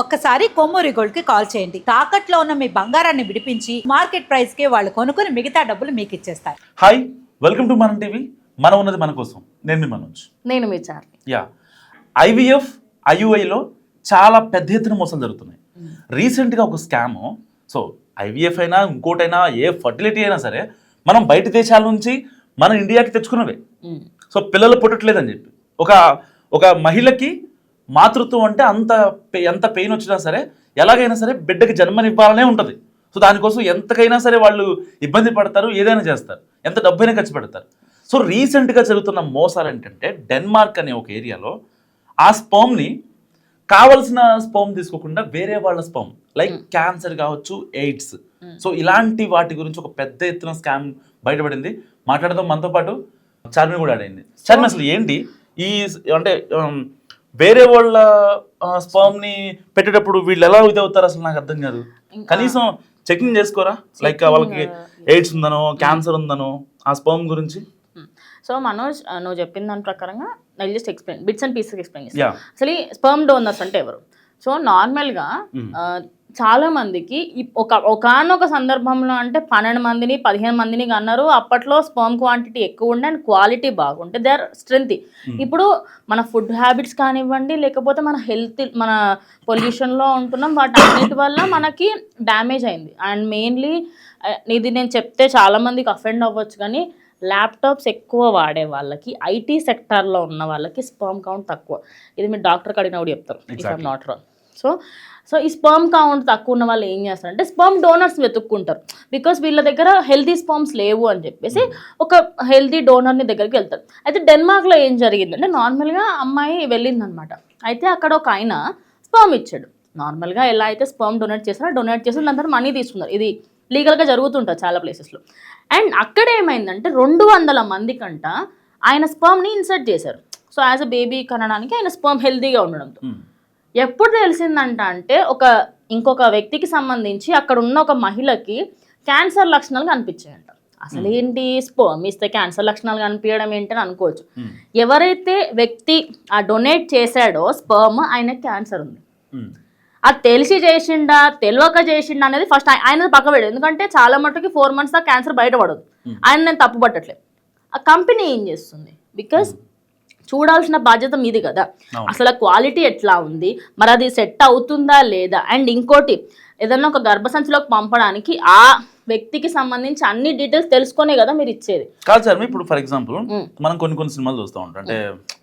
ఒక్కసారి కొమ్మూరి గోల్డ్కి కాల్ చేయండి. తాకట్లో ఉన్న మీ బంగారాన్ని విడిపించి మార్కెట్ ప్రైస్కి వాళ్ళు కొనుక్కుని మిగతా డబ్బులు మీకు ఇచ్చేస్తారు hi welcome to Manam TV. మనం ఉన్నది మన కోసం. నేను మీ మనోజ్. నేను మీ చార్లి. యా ఐవీఎఫ్ ఐయుఐలో చాలా పెద్ద ఎత్తున మోసాలు జరుగుతున్నాయి. రీసెంట్గా ఒక స్కామ్ సో ఐవీఎఫ్ అయినా ఇంకోటైనా ఏ ఫర్టిలిటీ అయినా సరే మనం బయట దేశాల నుంచి మన ఇండియాకి తెచ్చుకున్నవే. సో పిల్లలు పుట్టట్లేదని చెప్పి. ఒక ఒక మహిళకి మాతృత్వం అంటే అంత ఎంత పెయిన్ వచ్చినా సరే ఎలాగైనా సరే బిడ్డకి జన్మనివ్వాలనే ఉంటుంది. సో దానికోసం ఎంతకైనా సరే వాళ్ళు ఇబ్బంది పడతారు ఏదైనా చేస్తారు. ఎంత డబ్బైనా ఖర్చు పెడతారు. సో రీసెంట్గా జరుగుతున్న మోసాలు ఏంటంటే డెన్మార్క్ అనే ఒక ఏరియాలో ఆ స్పర్మ్ని కావలసిన స్పర్మ్ తీసుకోకుండా వేరే వాళ్ళ స్పర్మ్ లైక్ క్యాన్సర్ కావచ్చు ఎయిడ్స్. సో ఇలాంటి వాటి గురించి ఒక పెద్ద ఎత్తున స్కామ్ బయటపడింది. మాట్లాడదాం మనతో పాటు. చార్మి కూడా అడింది చార్మి అసలు ఏంటి? ఈ అంటే వేరే వాళ్ళ స్పర్మ్ని పెట్టేటప్పుడు వీళ్ళు ఎలా ఇది అవుతారు అసలు నాకు అర్థం కాదు. కనీసం చెకింగ్ చేసుకోరా? లైక్ వాళ్ళకి ఎయిడ్స్ ఉందనో క్యాన్సర్ ఉందనో ఆ స్పర్మ్ గురించి? సో మనోజ్ ఆ, నువ్వు చెప్పిన దాని ప్రకారంగా నేను just explain bits and pieces explain చేస్తాను అసలు ఈ స్పర్మ్ డోనర్స్ అంటే ఎవరు? సో నార్మల్గా చాలా మందికి ఒక ఒకనొక సందర్భంలో అంటే పన్నెండు మందిని పదిహేను మందిని అన్నారు అప్పట్లో స్పర్మ్ క్వాంటిటీ ఎక్కువ ఉండే అండ్ క్వాలిటీ బాగుంటే దే ఆర్ స్ట్రెంత్ ఇప్పుడు మన ఫుడ్ హ్యాబిట్స్ కానివ్వండి లేకపోతే మన హెల్త్ మన పొల్యూషన్లో ఉంటున్నాం. వాటి అన్నిటి వల్ల మనకి డ్యామేజ్ అయింది. అండ్ మెయిన్లీ ఇది నేను చెప్తే చాలా మందికి అఫెండ్ అవ్వచ్చు కానీ ల్యాప్టాప్స్ ఎక్కువ వాడే వాళ్ళకి ఐటీ సెక్టార్లో ఉన్న వాళ్ళకి స్పర్మ్ కౌంట్ తక్కువ. ఇది మీరు డాక్టర్కి అడిగినా కూడా చెప్తారు if I'm not wrong. So so ఈ స్పర్మ్ కౌంట్ తక్కువ ఉన్న వాళ్ళు ఏం చేస్తారంటే స్పర్మ్ డోనర్స్ వెతుక్కుంటారు. బికాస్ వీళ్ళ దగ్గర హెల్తీ స్పర్మ్స్ లేవు అని చెప్పేసి ఒక హెల్తీ డోనర్ని దగ్గరికి వెళ్తారు. అయితే డెన్మార్క్లో ఏం జరిగిందంటే నార్మల్గా అమ్మాయి వెళ్ళిందనమాట. అయితే అక్కడ ఒక ఆయన స్పర్మ్ ఇచ్చాడు. నార్మల్గా ఎలా అయితే స్పర్మ్ డొనేట్ చేస్తారో డొనేట్ చేసి దాని తర్వాత మనీ తీసుకున్నారు. ఇది లీగల్గా జరుగుతుంటుంది చాలా ప్లేసెస్లో. అండ్ అక్కడ ఏమైందంటే రెండు వందల మంది కంట ఆయన స్పర్మ్ని ఇన్సర్ట్ చేశారు. సో యాజ్ అ బేబీ కనడానికి ఆయన స్పర్మ్ హెల్తీగా ఉండడంతో. ఎప్పుడు తెలిసిందంట అంటే ఒక ఇంకొక వ్యక్తికి సంబంధించి అక్కడ ఉన్న ఒక మహిళకి క్యాన్సర్ లక్షణాలు కనిపించాయంట. అసలు ఏంటి? స్పర్మ్ ఇస్తే క్యాన్సర్ లక్షణాలు కనిపించడం ఏంటని అనుకోవచ్చు. ఎవరైతే వ్యక్తి ఆ డొనేట్ చేశాడో స్పర్మ్ ఆయన క్యాన్సర్ ఉంది. అది తెలిసి చేసిండా తెలియక చేసిండా అనేది ఫస్ట్ ఆయన పక్క ఎందుకంటే చాలా మటుకి ఫోర్ మంత్స్ దాకా క్యాన్సర్ బయటపడదు. ఆయన నేను తప్పు పట్టట్లేదు ఆ కంపెనీ ఏం చేస్తుంది? బికాస్ చూడాల్సిన బాధ్యత మీది కదా. అసలు క్వాలిటీ ఎట్లా ఉంది? మరి అది సెట్ అవుతుందా లేదా? అండ్ ఇంకోటి ఏదన్నా ఒక గర్భసంచిలోకి పంపడానికి ఆ వ్యక్తికి సంబంధించి అన్ని డీటెయిల్స్ తెలుసుకొనే కదా మీరు ఇచ్చేది. కాదు సార్ ఇప్పుడు ఫర్ ఎగ్జాంపుల్. మనం కొన్ని కొన్ని సినిమాలు చూస్తూ ఉంటాం. అంటే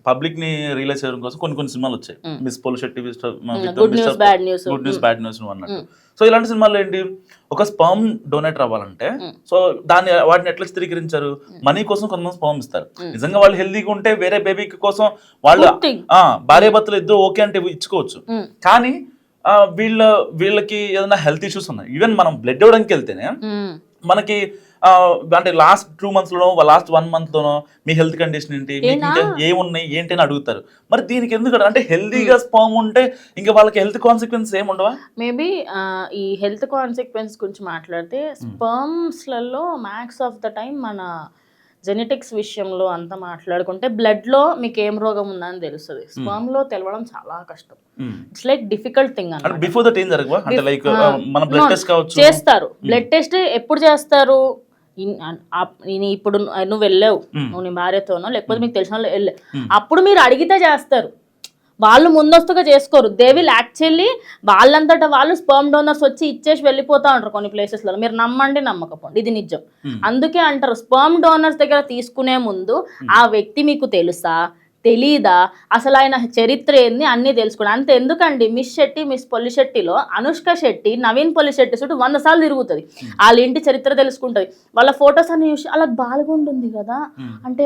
పబ్లిక్ని రియలైజ్ చేయడం కోసం కొన్ని కొన్ని సినిమాలు వచ్చాయి. Miss Polishetty news. Good news bad news. అన్నట్టు. సో ఇలాంటి సినిమాల్లో ఏంటి? ఒక స్పర్మ్ డొనేటర్ అవ్వాలంటే సో దాన్ని వాటిని ఎట్లా స్థిరీకరించారు మనీ కోసం కొంతమంది స్పర్మ్ ఇస్తారు. నిజంగా వాళ్ళు హెల్దీగా ఉంటే వేరే బేబీ కోసం వాళ్ళు భార్య భర్తలు ఇద్దరు ఓకే అంటే ఇచ్చుకోవచ్చు. కానీ వీళ్ళ వీళ్ళకి ఏదైనా హెల్త్ ఇష్యూస్ ఉన్నాయి. ఈవెన్ మనం బ్లడ్ ఇవ్వడానికి వెళ్తేనే. మనకి అంటే లాస్ట్ టూ మంత్స్ లోనో లాస్ట్ వన్ మంత్ లోనో మీ హెల్త్ కండిషన్ ఏంటి ఏమున్నాయి ఏంటి అని అడుగుతారు. మరి దీనికి ఎందుకు అంటే హెల్తీగా స్పామ్ ఉంటే ఇంకా వాళ్ళకి హెల్త్ కాన్సిక్వెన్స్ ఏమి ఉండవా? మేబీ ఈ హెల్త్ కాన్సిక్వెన్స్ గురించి మాట్లాడితే స్పర్మ్స్లలో మ్యాక్స్ ఆఫ్ ద టైం మన జెనెటిక్స్ విషయంలో అంతా మాట్లాడుకుంటే బ్లడ్లో మీకు ఏం రోగం ఉందని తెలుస్తుంది. స్పర్మ్లో తెలవడం చాలా కష్టం. ఇట్స్ లైక్ డిఫికల్ట్ థింగ్ అంటే బిఫోర్ దట్ ఏం జరగవా? అంటే లైక్ మన బ్లడ్ టెస్ట్ కావచ్చు. చేస్తారు. బ్లడ్ టెస్ట్ ఎప్పుడు చేస్తారు? నేను ఇప్పుడు నువ్వు వెళ్ళావు. నువ్వు నీ భార్యతోనో లేకపోతే మీకు తెలిసిన వాళ్ళు వెళ్ళావు అప్పుడు మీరు అడిగితే చేస్తారు. వాళ్ళు ముందస్తుగా చేసుకోరు. దే విల్ యాక్చువల్లీ వాళ్ళంతటా వాళ్ళు స్పర్మ్ డోనర్స్ వచ్చి ఇచ్చేసి వెళ్ళిపోతా ఉంటారు కొన్ని ప్లేసెస్లో మీరు నమ్మండి నమ్మకపోండి. ఇది నిజం. అందుకే అంటారు స్పర్మ్ డోనర్స్ దగ్గర తీసుకునే ముందు ఆ వ్యక్తి మీకు తెలుసా? తెలీదా? అసలు ఆయన చరిత్ర ఏంది? అన్నీ తెలుసుకోండి అంతే ఎందుకండి మిస్ శెట్టి మిస్ పొల్లి శెట్టిలో అనుష్క శెట్టి నవీన్ పొల్లి శెట్టి చుట్టూ వంద సార్లు తిరుగుతుంది. వాళ్ళ ఇంటి చరిత్ర తెలుసుకుంటుంది. వాళ్ళ ఫొటోస్ అన్ని చూసి అలా బాగుంటుంది కదా? అంటే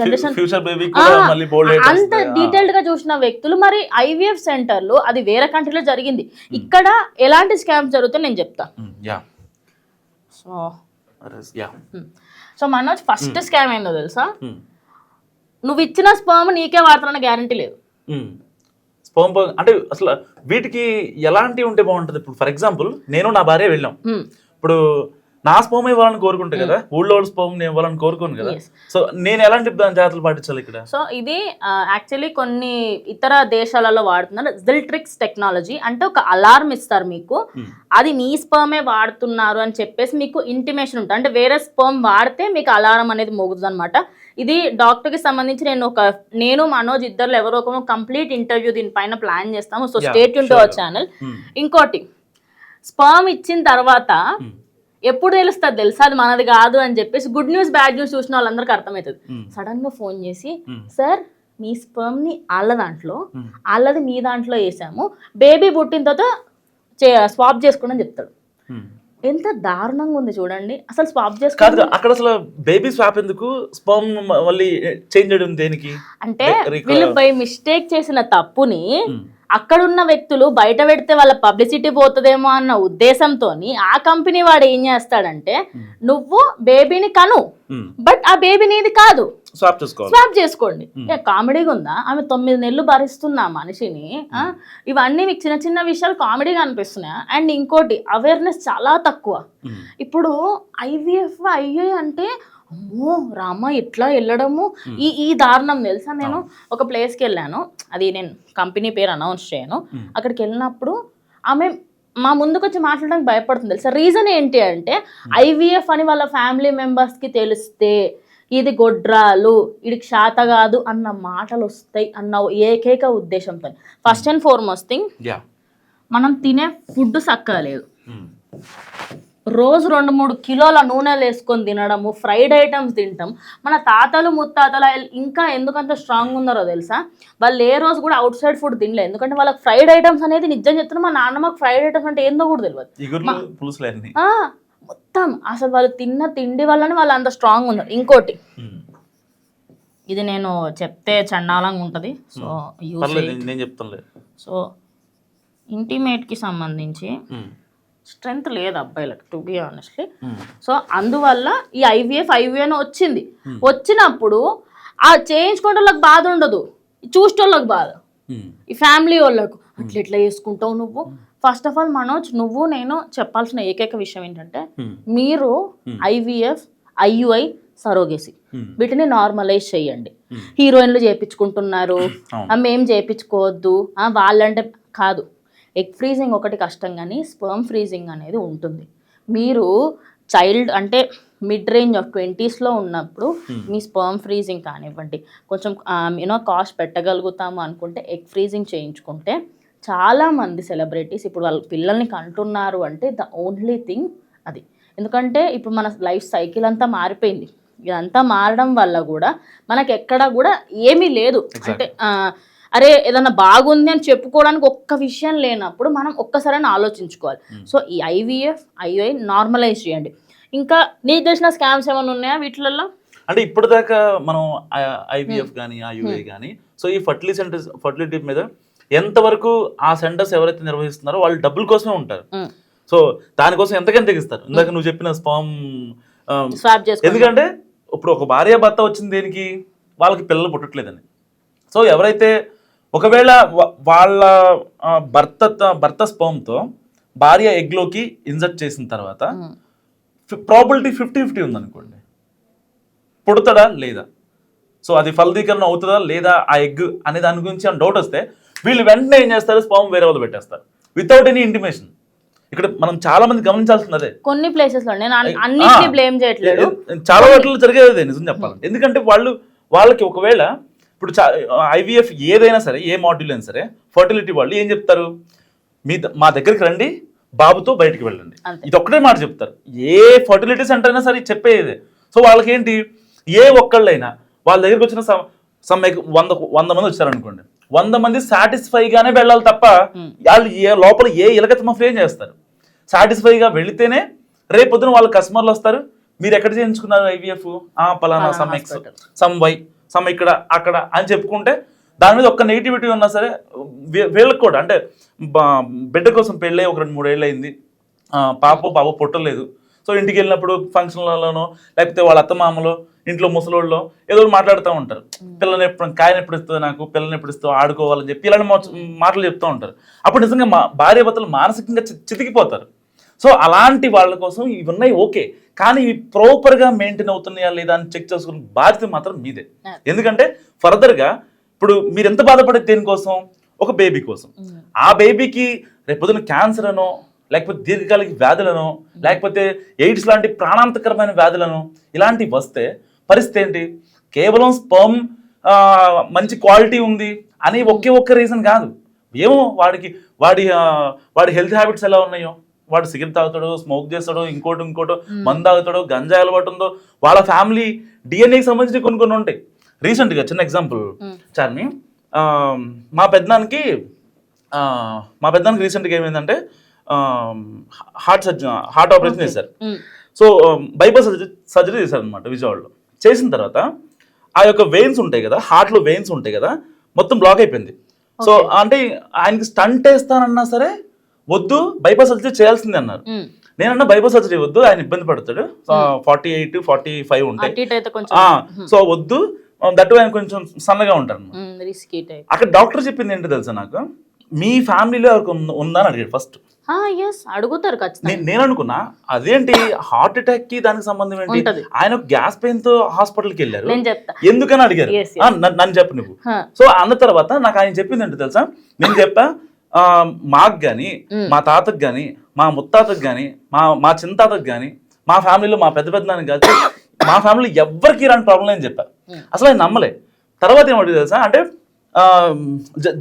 జనరేషన్ అంత డీటెయిల్డ్గా చూసిన వ్యక్తులు మరి ఐవీఎఫ్ సెంటర్లు అది వేరే కంట్రీలో జరిగింది. ఇక్కడ ఎలాంటి స్కామ్స్ జరుగుతాయి నేను చెప్తా. So so Manoj first scam ఏందో తెలుసా? నువ్వు ఇచ్చిన స్పర్మ్ నీకే వాడుతున్న గ్యారంటీ లేదు. స్పర్మ్ అంటే అసలు వీటికి ఎలాంటివి ఉంటే బాగుంటుంది? ఇప్పుడు ఫర్ ఎగ్జాంపుల్ నేను నా భార్య వెళ్ళాం. ఇప్పుడు నా స్పోమ్ ఇవ్వాలని కోరుకుంటే కదా ఊళ్ళో స్పోమ్ నేను ఇవ్వాలని కోరుకోను కదా. సో నేను ఎలాంటి జాగ్రత్తలు పాటించాలి ఇక్కడ? సో ఇది యాక్చువల్లీ కొన్ని ఇతర దేశాలలో వాడుతున్నారు. జిల్ట్రిక్స్ టెక్నాలజీ అంటే ఒక అలారం ఇస్తారు మీకు. అది నీ స్పర్మే వాడుతున్నారు అని చెప్పేసి మీకు ఇంటిమేషన్ ఉంటుంది. అంటే వేరే స్పర్మ్ వాడితే మీకు అలారం అనేది మోగుతుంది అనమాట ఇది డాక్టర్కి సంబంధించి నేను ఒక నేను మనోజ్ ఇద్దరు ఎవరో ఒక కంప్లీట్ ఇంటర్వ్యూ దీనిపైన ప్లాన్ చేస్తాము so state to sure. Our channel Hmm. ఇంకోటి స్పర్మ్ ఇచ్చిన తర్వాత Hmm. ఎప్పుడు తెలుస్తుంది తెలుసా అది మనది కాదు అని చెప్పేసి గుడ్ న్యూస్ బ్యాడ్ న్యూస్ చూసిన వాళ్ళందరికీ అర్థమవుతుంది Hmm. సడన్గా ఫోన్ చేసి Hmm. సార్ మీ స్పర్మ్ని వాళ్ళ దాంట్లో Hmm. వాళ్ళది మీ దాంట్లో వేసాము బేబీ పుట్టిన తర్వాత స్వాప్ చేసుకోండి అని చెప్తాడు Hmm. ఎంత దారుణంగా ఉంది చూడండి. అసలు స్వాప్ కాదు చేసుకో అక్కడ అసలు బేబీ స్వాప్ ఎందుకు? స్పర్మ్ మళ్ళీ చేంజ్ చేయడం దేనికి? అంటే వీళ్ళు బై మిస్టేక్ చేసిన తప్పుని Hmm. అక్కడున్న వ్యక్తులు బయట పెడితే వాళ్ళ పబ్లిసిటీ పోతుందేమో అన్న ఉద్దేశంతో ఆ కంపెనీ వాడు ఏం చేస్తాడంటే నువ్వు బేబీని కను Hmm. బట్ ఆ బేబీ నీది కాదు. స్వాప్ చేసుకోవాలి. స్వాప్ చేసుకోండి. ఏ కామెడీగా ఉందా? ఆమె తొమ్మిది నెలలు భరిస్తుంది ఆ మనిషిని? ఆ? ఇవన్నీ మీకు చిన్న చిన్న విషయాలు కామెడీగా అనిపిస్తున్నాయి? అండ్ ఇంకోటి అవేర్నెస్ చాలా తక్కువ. Hmm. ఇప్పుడు ఐవీఎఫ్ ఐఏ అంటే అమ్మో రామ ఇట్లా వెళ్ళడము? ఈ ఈ దారుణం తెలుసా నేను? ఒక ప్లేస్కి వెళ్ళాను. అది నేను కంపెనీ పేరు అనౌన్స్ చేయను. Hmm. అక్కడికి వెళ్ళినప్పుడు ఆమె మా ముందుకు వచ్చి మాట్లాడడానికి భయపడుతుంది. తెలుసా? రీజన్ ఏంటి అంటే ఐవీఎఫ్ అని వాళ్ళ ఫ్యామిలీ మెంబర్స్కి తెలిస్తే ఇది గొడ్రాలు ఇది శాత కాదు అన్న మాటలు వస్తాయి అన్న ఏకైక ఉద్దేశంతో. ఫస్ట్ అండ్ ఫార్మోస్ట్ థింగ్ మనం తినే ఫుడ్ చక్కగా లేదు. రోజు రెండు మూడు కిలోల నూనెలు వేసుకొని తినడము ఫ్రైడ్ ఐటమ్స్ తింటాం. మన తాతలు ముత్తాతలు ఇంకా ఎందుకంత స్ట్రాంగ్ ఉన్నారో తెలుసా? వాళ్ళు ఏ రోజు కూడా అవుట్ సైడ్ ఫుడ్ తినలేదు. ఎందుకంటే వాళ్ళకి ఫ్రైడ్ ఐటమ్స్ అనేది నిజం చెప్తున్నా మా నాన్నమ్మకి ఫ్రైడ్ ఐటమ్స్ అంటే ఏందో కూడా తెలియదు మొత్తం అసలు వాళ్ళు తిన్న తిండి వల్లనే వాళ్ళు అంత స్ట్రాంగ్ ఉన్నారు. ఇంకోటి. ఇది నేను చెప్తే చండాలంగా ఉంటుంది. సో నేను- సో ఇంటిమేట్కి సంబంధించి Hmm. స్ట్రెంగ్త్ లేదు అబ్బాయిలకు టు బి ఆనెస్ట్లీ. సో అందువల్ల ఈ ఐవీఎఫ్ ఐవీఎన్ వచ్చింది. వచ్చినప్పుడు ఆ చేయించుకోవడానికి బాధ ఉండదు. చూసేటోళ్ళకి బాధ. ఈ ఫ్యామిలీ వాళ్ళకు. అట్లా ఎట్లా చేసుకుంటావు నువ్వు. ఫస్ట్ ఆఫ్ ఆల్ మనోజ్ నువ్వు నేను చెప్పాల్సిన ఏకైక విషయం ఏంటంటే. మీరు ఐవీఎఫ్ ఐయుఐ సరోగేసి. వీటిని నార్మలైజ్ చేయండి. హీరోయిన్లు చేయించుకుంటున్నారు మేం చేయించుకోవద్దు వాళ్ళంటే కాదు. ఎగ్ ఫ్రీజింగ్ ఒకటి కష్టం కానీ స్పర్మ్ ఫ్రీజింగ్ అనేది ఉంటుంది. మీరు చైల్డ్ అంటే మిడ్ రేంజ్ ఆఫ్ ట్వంటీస్లో ఉన్నప్పుడు మీ స్పర్మ్ ఫ్రీజింగ్ కానివ్వండి కొంచెం యూనో కాస్ట్ పెట్టగలుగుతాము అనుకుంటే ఎగ్ ఫ్రీజింగ్ చేయించుకుంటే చాలామంది సెలబ్రిటీస్ ఇప్పుడు వాళ్ళ పిల్లల్ని కంటున్నారు అంటే ద ఓన్లీ థింగ్ అది. ఎందుకంటే ఇప్పుడు మన లైఫ్ సైకిల్ అంతా మారిపోయింది. ఇదంతా మారడం వల్ల కూడా మనకి ఎక్కడ కూడా ఏమీ లేదు. అంటే అరే ఏదన్నా బాగుంది అని చెప్పుకోవడానికి ఒక్క విషయం లేనప్పుడు మనం ఒక్కసారైనా ఆలోచించుకోవాలి. సో ఈ ఐవీఎఫ్ ఐఓఐ నార్మలైజ్ చేయండి. ఇంకా నీకు తెలిసిన స్కామ్స్ ఏమైనా ఉన్నాయా వీటిలలో అంటే ఇప్పటిదాకా మనం ఐవీఎఫ్ కానీ ఐయుఐ కానీ సో ఈ ఫర్టిలిటీ సెంటర్స్ ఫర్టిలిటీ మీద ఎంతవరకు ఆ సెంటర్స్ ఎవరైతే నిర్వహిస్తున్నారో వాళ్ళు డబ్బుల కోసమే ఉంటారు. సో దానికోసం ఎంతకని తెగిస్తారు? ఇందాక నువ్వు చెప్పిన స్పామ్ ఎందుకంటే ఇప్పుడు ఒక భార్య భర్త వచ్చింది దేనికి? వాళ్ళకి పిల్లలు పుట్టట్లేదని. సో ఎవరైతే ఒకవేళ వాళ్ళ భర్త భర్త స్పర్మ్తో భార్య ఎగ్లోకి ఇన్సర్ట్ చేసిన తర్వాత. ప్రాబిలిటీ ఫిఫ్టీ ఫిఫ్టీ ఉందనుకోండి. పుడతాడా? లేదా? సో అది ఫలదీకరణ అవుతుందా? లేదా ఆ ఎగ్ అనే దాని గురించి అని డౌట్ వస్తే వీళ్ళు వెంటనే ఏం చేస్తారు? స్పామ్ వేరే వాళ్ళు పెట్టేస్తారు. వితౌట్ ఎనీ ఇంటిమేషన్ ఇక్కడ మనం చాలా మంది గమనించాల్సింది అదే. కొన్ని ప్లేసెస్లో నేను అన్- అన్నిటినీ బ్లేమ్ చేయట్లేదు. చాలా వాటిలో జరిగేది అదే నిజం చెప్పాలంటే. ఎందుకంటే వాళ్ళు వాళ్ళకి ఒకవేళ ఇప్పుడు ఐవీఎఫ్ ఏదైనా సరే ఏ మాడ్యూల్ అయినా సరే ఫర్టిలిటీ వాళ్ళు ఏం చెప్తారు? మీ మా దగ్గరికి రండి బాబుతో బయటికి వెళ్ళండి. ఇది ఒక్కటే మాట చెప్తారు. ఏ ఫర్టిలిటీ సెంటర్ అయినా సరే చెప్పేదే. సో వాళ్ళకి ఏంటి ఏ ఒక్కళ్ళైనా వాళ్ళ దగ్గరికి వచ్చిన సమ్ వంద వంద మంది వచ్చారనుకోండి. వంద మంది సాటిస్ఫైగానే వెళ్ళాలి తప్ప వాళ్ళు ఏ లోపల ఏ ఇలగతమ ఫ్రేమ్ చేస్తారు. సాటిస్ఫైగా వెళితేనే రేపు పొద్దున వాళ్ళ కస్టమర్లు వస్తారు. మీరు ఎక్కడ చేయించుకున్నారు ఐవీఎఫ్? ఆ పలానా some X. Some Y some ఇక్కడ అక్కడ అని చెప్పుకుంటే దాని మీద ఒక్క నెగిటివిటీ ఉన్నా సరే వీళ్ళకి కూడా అంటే బిడ్డ కోసం పెళ్ళి ఒక రెండు మూడు ఏళ్ళు అయింది. పాప పాప పుట్టలేదు. సో ఇంటికి వెళ్ళినప్పుడు ఫంక్షన్లలోనో లేకపోతే వాళ్ళ అత్తమామలో ఇంట్లో ముసలోళ్ళలో ఏదో మాట్లాడుతూ ఉంటారు. పిల్లని ఎప్పుడు కాయని ఎప్పుడు ఇస్తుంది నాకు పిల్లని ఎప్పుడు ఇస్తావు ఆడుకోవాలని చెప్పి ఇలాంటి మాటలు చెప్తూ ఉంటారు. అప్పుడు నిజంగా మా భార్య భర్తలు మానసికంగా చి- చితికిపోతారు. సో అలాంటి వాళ్ళ కోసం ఇవి ఉన్నాయి ఓకే. కానీ ఇవి ప్రాపర్గా మెయింటైన్ అవుతున్నాయా లేదా అని చెక్ చేసుకున్న బాధ్యత మాత్రం మీదే. ఎందుకంటే ఫర్దర్గా ఇప్పుడు మీరు ఎంత బాధపడేది దేనికోసం? ఒక బేబీ కోసం. ఆ బేబీకి రేపొద్దున క్యాన్సర్ అనో లేకపోతే దీర్ఘకాలిక వ్యాధులను లేకపోతే ఎయిడ్స్ లాంటి ప్రాణాంతకరమైన వ్యాధులను ఇలాంటివి వస్తే పరిస్థితి ఏంటి? కేవలం స్పర్మ్ మంచి క్వాలిటీ ఉంది అని ఒకే ఒక్క రీజన్ కాదు. ఏమో వాడికి వాడి వాడి హెల్త్ హ్యాబిట్స్ ఎలా ఉన్నాయో? వాడు సిగరెట్ తాగుతాడో స్మోక్ చేస్తాడో ఇంకోటి ఇంకోటో మందు తాగుతాడో గంజాయి అలవాటు ఉందో వాళ్ళ ఫ్యామిలీ డిఎన్ఏకి సంబంధించి కొన్ని కొన్ని ఉంటాయి. రీసెంట్గా చిన్న ఎగ్జాంపుల్ చార్మి మా పెద్దనానికి మా పెద్దనానికి రీసెంట్గా ఏమైందంటే హార్ట్ సర్జరీ హార్ట్ ఆపరేషన్ చేశారు. సో బైపాస్ సర్జరీ సర్జరీ చేశారు అనమాట విజయవాడలో. చేసిన తర్వాత ఆ యొక్క వెయిన్స్ ఉంటాయి కదా హార్ట్లో వెయిన్స్ ఉంటాయి కదా మొత్తం బ్లాక్ అయిపోయింది. సో అంటే ఆయనకి స్టంట్ వేస్తానన్నా సరే వద్దు బైపాస్ సర్జరీ చేయాల్సిందే అన్నారు. నేనన్నా బైపాస్ సర్జరీ వద్దు ఆయన ఇబ్బంది పడతాడు. ఫార్టీ ఎయిట్ ఫార్టీ ఫైవ్ ఉంటాయి సో వద్దు దట్టు ఆయన కొంచెం సన్నగా ఉంటారు అక్కడ డాక్టర్ చెప్పింది ఏంటో తెలుసా నాకు? మీ ఫ్యామిలీలో ఉందా అని అడిగాడు ఫస్ట్. ఎస్ అడుగుతారు ఖచ్చితంగా. నేను అనుకున్నా అదేంటి హార్ట్ అటాక్కి దానికి సంబంధం ఏంటి. ఆయన గ్యాస్ పెయిన్తో హాస్పిటల్కి వెళ్ళారు. నేను చెప్తా. ఎందుకని అడిగారు? నన్ను నన్ను చెప్పు నువ్వు. సో అన్న తర్వాత నాకు ఆయన చెప్పింది ఏంటో తెలుసా? నేను చెప్పా మాకు గాని మా తాతకు గాని మా ముత్తాతకు గాని మా మా చిన్న తాతకు గాని మా ఫ్యామిలీలో మా పెద్ద పెద్ద కాదు మా ఫ్యామిలీలో ఎవ్వరికి ఇలాంటి ప్రాబ్లం అని చెప్పా. అసలు ఆయన నమ్మలే. తర్వాత ఏమంటుంది తెలుసా? అంటే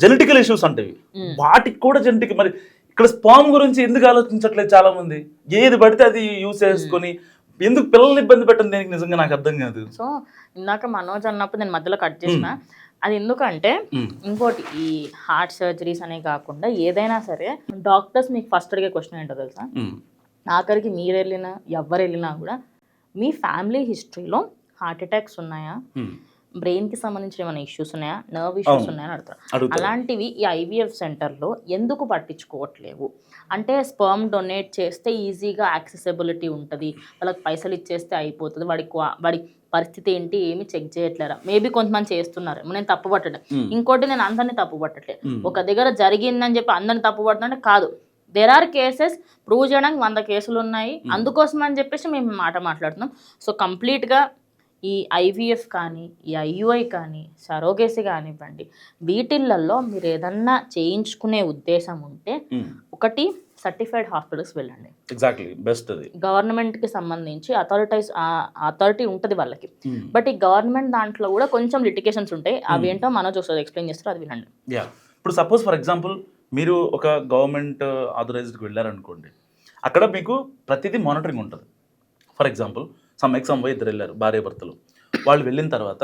జెనెటికల్ ఇష్యూస్ అంటవి. వాటికి కూడా జెనెటిక్ మరి ఇక్కడ స్పామ్ గురించి ఎందుకు ఆలోచించట్లేదు చాలా మంది ఏది పడితే అది యూస్ చేసుకొని ఎందుకు పిల్లల్ని ఇబ్బంది పెట్టడం దేనికి నిజంగా నాకు అర్థం కాదు. సో ఇందాక మనోజ్ అన్నప్పుడు నేను మధ్యలో కట్ చేసిన. అది ఎందుకంటే మ్మ్. ఇంకోటి ఈ హార్ట్ సర్జరీస్ అనే కాకుండా ఏదైనా సరే డాక్టర్స్ మీకు ఫస్ట్ అడిగే క్వశ్చన్ ఏంటో తెలుసా. ఆఖరికి మీరు వెళ్ళినా ఎవరు వెళ్ళినా కూడా మీ ఫ్యామిలీ హిస్టరీలో హార్ట్ అటాక్స్ ఉన్నాయా. బ్రెయిన్కి సంబంధించిన ఏమైనా ఇష్యూస్ ఉన్నాయా? నర్వ్ ఇష్యూస్ ఉన్నాయని అడుగుతారు. అలాంటివి ఈ ఐవీఎఫ్ సెంటర్లో ఎందుకు పట్టించుకోవట్లేవు? అంటే స్పర్మ్ డొనేట్ చేస్తే ఈజీగా యాక్సెసిబిలిటీ ఉంటుంది. వాళ్ళకి పైసలు ఇచ్చేస్తే అయిపోతుంది. వాడి వాడి పరిస్థితి ఏంటి? ఏమి చెక్ చేయట్లేరా? మేబీ కొంతమంది చేస్తున్నారు. నేను తప్పు పట్టడం ఇంకోటి నేను అందరినీ తప్పు పట్టట్లేదు. ఒక దగ్గర జరిగిందని చెప్పి అందరిని తప్పు పడుతుంటే కాదు. దేర్ ఆర్ కేసెస్ ప్రూవ్ చేయడానికి వంద కేసులు ఉన్నాయి. అందుకోసం అని చెప్పేసి మేము మాట మాట్లాడుతున్నాం. సో కంప్లీట్గా ఈ ఐవీఎఫ్ కానీ ఈ ఐయుఐ కానీ సరోగేసి కానివ్వండి వీటిళ్ళల్లో మీరు ఏదన్నా చేయించుకునే ఉద్దేశం ఉంటే. ఒకటి సర్టిఫైడ్ హాస్పిటల్స్ వెళ్ళండి. ఎగ్జాక్ట్లీ బెస్ట్ అది. గవర్నమెంట్కి సంబంధించి అథారిటైజ్ అథారిటీ ఉంటుంది వాళ్ళకి. బట్ ఈ గవర్నమెంట్ దాంట్లో కూడా కొంచెం లిటికేషన్స్ ఉంటాయి. అవి ఏంటో మనోజ్ ఒకసారి ఎక్స్ప్లెయిన్ చేస్తారు అది వినండి. యా ఇప్పుడు సపోజ్ ఫర్ ఎగ్జాంపుల్ మీరు ఒక గవర్నమెంట్ ఆథరైజ్డ్కి వెళ్ళారనుకోండి అక్కడ మీకు ప్రతిదీ మానిటరింగ్ ఉంటుంది. ఫర్ ఎగ్జాంపుల్ సమ్ ఎగ్జామ్ పోయి ఇద్దరు వెళ్ళారు భార్య భర్తలు. వాళ్ళు వెళ్ళిన తర్వాత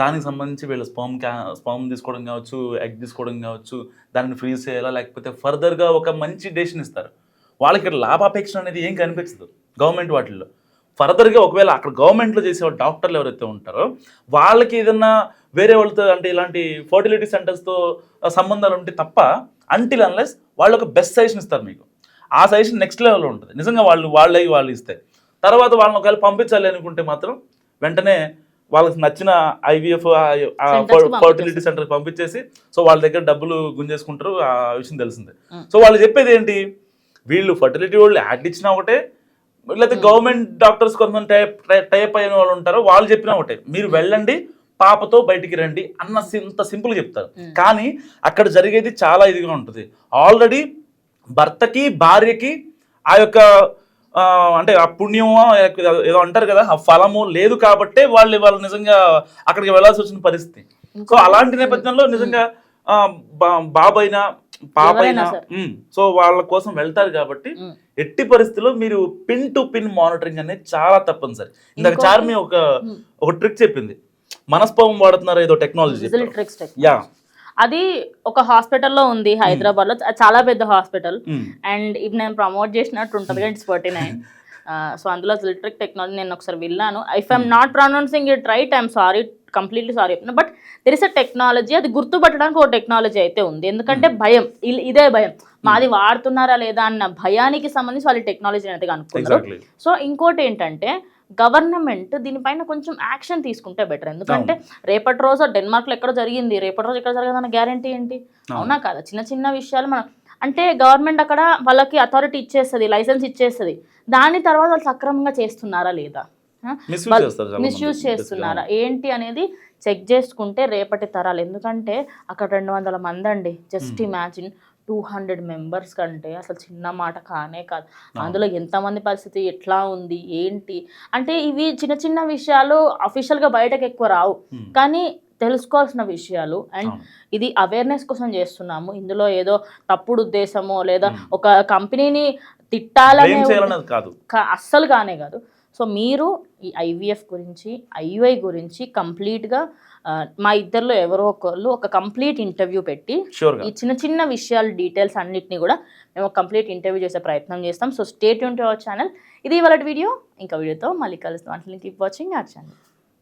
దానికి సంబంధించి వీళ్ళు స్పామ్ క్యా స్పామ్ తీసుకోవడం కావచ్చు ఎగ్ తీసుకోవడం కావచ్చు దాన్ని ఫ్రీజ్ చేయాలా లేకపోతే ఫర్దర్గా ఒక మంచి డెసిషన్ ఇస్తారు. వాళ్ళకి ఇక్కడ లాభాపేక్ష అనేది ఏం కనిపించదు. గవర్నమెంట్ వాటిల్లో. ఫర్దర్గా ఒకవేళ అక్కడ గవర్నమెంట్లో చేసే డాక్టర్లు ఎవరైతే ఉంటారో వాళ్ళకి ఏదన్నా వేరే వాళ్ళతో అంటే ఇలాంటి ఫర్టిలిటీ సెంటర్స్తో సంబంధాలు ఉంటే తప్ప అంటిల్ అన్లెస్ వాళ్ళు ఒక బెస్ట్ సజెషన్ ఇస్తారు మీకు. ఆ సజెషన్ నెక్స్ట్ లెవెల్లో ఉంటుంది. నిజంగా వాళ్ళు వాళ్ళే వాళ్ళు ఇస్తే. తర్వాత వాళ్ళని ఒకవేళ పంపించాలి అనుకుంటే మాత్రం వెంటనే వాళ్ళకి నచ్చిన ఐవీఎఫ్ ఫర్టిలిటీ సెంటర్కి పంపించేసి సో వాళ్ళ దగ్గర డబ్బులు గుంజేసుకుంటారు. ఆ విషయం తెలిసిందే. సో వాళ్ళు చెప్పేది ఏంటి? వీళ్ళు ఫర్టిలిటీ వాళ్ళు యాడ్ ఇచ్చినా ఒకటే లేకపోతే గవర్నమెంట్ డాక్టర్స్ కొంతమంది టైప్ టైప్ అయిన వాళ్ళు ఉంటారో వాళ్ళు చెప్పినా ఒకటే మీరు వెళ్ళండి పాపతో బయటికి రండి అన్న ఇంత సింపుల్ చెప్తారు. కానీ అక్కడ జరిగేది చాలా ఇదిగా ఉంటుంది. ఆల్రెడీ భర్తకి భార్యకి ఆ యొక్క అంటే ఆ పుణ్యమో ఏదో అంటారు కదా ఆ ఫలము లేదు కాబట్టే వాళ్ళు వాళ్ళు నిజంగా అక్కడికి వెళ్ళాల్సి వచ్చిన పరిస్థితి. సో అలాంటి నేపథ్యంలో నిజంగా బాబైనా సరే. ఉమ్, సో వాళ్ళ కోసం వెళ్తారు కాబట్టి. ఎట్టి పరిస్థితుల్లో మీరు పిన్ టు పిన్ మానిటరింగ్ అనేది చాలా తప్పనిసరి. ఇందాక చార్మి ఒక ఒక ట్రిక్ చెప్పింది. మనస్పవం వాడుతున్నారు ఏదో టెక్నాలజీ యా. అది ఒక హాస్పిటల్లో ఉంది హైదరాబాద్లో. చ- చాలా పెద్ద హాస్పిటల్. అండ్ ఇప్పుడు నేను ప్రమోట్ చేసినట్టు ఉంటుంది ఇట్స్ ఫార్టీ నైన్ సో అందులో ఎలక్ట్రిక్ టెక్నాలజీ నేను ఒకసారి వెళ్ళాను if I'm not pronouncing it right I'm sorry completely sorry చెప్తున్నా. But there is a technology అది గుర్తుపట్టడానికి ఒక టెక్నాలజీ అయితే ఉంది. ఎందుకంటే భయం. ఇదే భయం. మాది వాడుతున్నారా లేదా అన్న భయానికి సంబంధించి వాళ్ళు టెక్నాలజీ అనుకున్నారు ఎగ్జాక్ట్లీ సో ఇంకోటి ఏంటంటే గవర్నమెంట్ దీనిపైన కొంచెం యాక్షన్ తీసుకుంటే బెటర్. ఎందుకంటే రేపటి రోజు డెన్మార్క్లో ఎక్కడ జరిగింది? రేపటి రోజు ఎక్కడ జరగదన్న గ్యారంటీ ఏంటి? అవునా. కదా? చిన్న చిన్న విషయాలు మనం అంటే గవర్నమెంట్ అక్కడ వాళ్ళకి అథారిటీ ఇచ్చేస్తుంది లైసెన్స్ ఇచ్చేస్తుంది. దాని తర్వాత వాళ్ళు సక్రమంగా చేస్తున్నారా లేదా? మిస్యూజ్. చేస్తున్నారా? ఏంటి అనేది చెక్ చేసుకుంటే రేపటి తరాలు. ఎందుకంటే అక్కడ రెండు వందల మంది అండి just imagine. Two hundred members కంటే అసలు చిన్న మాట కానే కాదు. అందులో ఎంతమంది పరిస్థితి ఎట్లా ఉంది ఏంటి? అంటే ఇవి చిన్న చిన్న విషయాలు అఫీషియల్గా బయటకు ఎక్కువ రావు. కానీ తెలుసుకోవాల్సిన విషయాలు అండ్. ఇది అవేర్నెస్ కోసం చేస్తున్నాము. ఇందులో ఏదో తప్పుడు ఉద్దేశమో లేదా ఒక కంపెనీని తిట్టాలనే అస్సలు కానే కాదు. సో మీరు ఈ ఐవీఎఫ్ గురించి ఐయుఐ గురించి కంప్లీట్గా మా ఇద్దరిలో ఎవరో ఒకళ్ళు ఒక కంప్లీట్ ఇంటర్వ్యూ పెట్టి ఈ చిన్న చిన్న విషయాలు డీటెయిల్స్ అన్నిటిని కూడా మేము కంప్లీట్ ఇంటర్వ్యూ చేసే ప్రయత్నం చేస్తాం. సో స్టేట్ యూన్ టు అవర్ ఛానల్. ఇది ఇవాళ వీడియో. ఇంకా వీడియోతో మళ్ళీ కలుస్తాం. అంటే కీప్ వాచింగ్. Our channel.